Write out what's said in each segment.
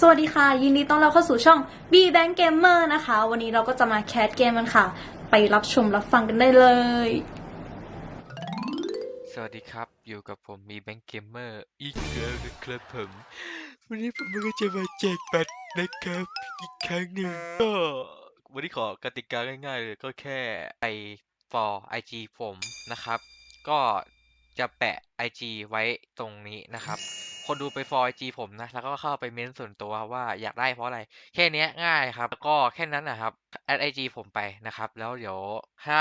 สวัสดีค่ะ ยินดีต้อนรับเข้าสู่ช่อง B Bank Gamer นะคะ วันนี้เราก็จะมาแคสเกมกันค่ะ ไปรับชมรับฟังกันได้เลย สวัสดีครับ อยู่กับผมมีแบงค์เกมเมอร์อีกแล้วนะครับผม วันนี้ผมก็จะมาแจกบัตรนะครับ อีกครั้งหนึ่งก็วันนี้ขอกติกาง่ายๆเลยก็แค่ไป for IG ผมนะครับ ก็จะแปะ IG ไว้ตรงนี้นะครับ คนดูไป for IG ผมนะ แล้วก็เข้าไปเม้นต์ส่วนตัวว่าอยากได้เพราะอะไร แค่นี้ง่ายครับ แล้วก็แค่นั้นนะครับแอด IG ผมไปนะครับ แล้วเดี๋ยวถ้า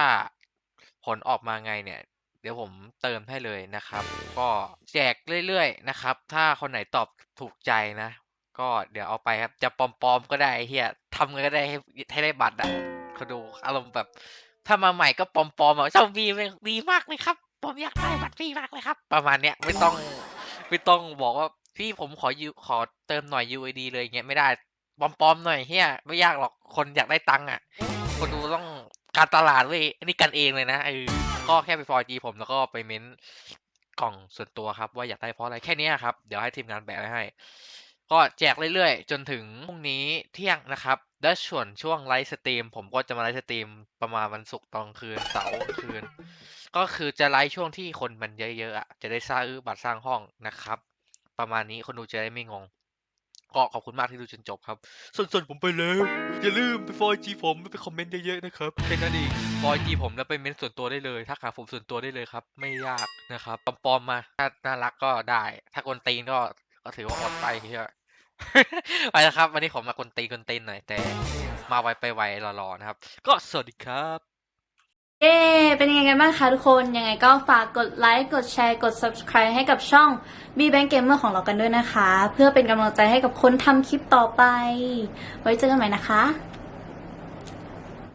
ผลออกมาไงเนี่ย เดี๋ยวผมเติมให้เลยนะครับ ก็แจกเรื่อยๆนะครับ ถ้าคนไหนตอบถูกใจนะ ก็เดี๋ยวเอาไปครับ จะปลอมๆก็ได้เฮียทำไงก็ได้ให้ให้ได้บัตรอะเขาดูอารมณ์แบบ ถ้ามาใหม่ก็ปลอมๆอะเจ้าบีดีมากเลยครับ ผมอยากได้บัตรพี่มากเลยครับ ประมาณเนี้ยไม่ต้อง ไม่ต้องบอกว่าพี่ผมขอยูขอเติมหน่อย UID เลยอย่างเงี้ยไม่ได้ปลอมๆหน่อยเฮียไม่ยากหรอกคนอยากได้ตังค์อะ คนดูต้องการตลาดเว้ยอันนี้กันเองเลยนะเออก็แค่ไปฟอร์จีผมแล้วก็ไปเม้นกล่องส่วนตัวครับ ว่าอยากได้เพราะอะไรแค่นี้ครับ เดี๋ยวให้ทีมงานแบะไว้ให้ ก็แจกเรื่อยๆ จนถึงพรุ่งนี้เที่ยงนะครับ และส่วนช่วงไลฟ์สตรีม ผมก็จะมาไลฟ์สตรีมประมาณวันศุกร์ตอนคืนเสาร์คืน ก็คือจะไลฟ์ช่วงที่คนมันเยอะๆอะจะได้สร้างบัตรสร้างห้องนะครับ ประมาณนี้คนดูจะได้ไม่งงก็ขอบคุณมากที่ดูจนจบครับ ส่วนๆผมไปแล้ว อย่าลืมไปฟอยจีผมไปคอมเมนต์เยอะๆนะครับแค่นั้นเองฟอยจีผมแล้วไปเมนต์ส่วนตัวได้เลยทักหาผมส่วนตัวได้เลยครับ ไม่ยากนะครับปลอมๆมาถ้าน่ารักก็ได้ ถ้ากนตีนก็ก็ถือว่าอดไปเฮีย ไปแล้วครับ วันนี้ผมมาคนตีคนตีนหน่อยแต่ มาไวไปไวรอๆนะครับ ก็สวัสดีครับเย้เป็นยังไงกันบ้างคะทุกคนยังไงก็ฝากกดไลค์กดแชร์กด subscribe ให้กับช่อง B Bank Gamer ของเรากันด้วยนะคะ เพื่อเป็นกำลังใจให้กับคนทำคลิปต่อไป ไว้เจอกันใหม่นะคะ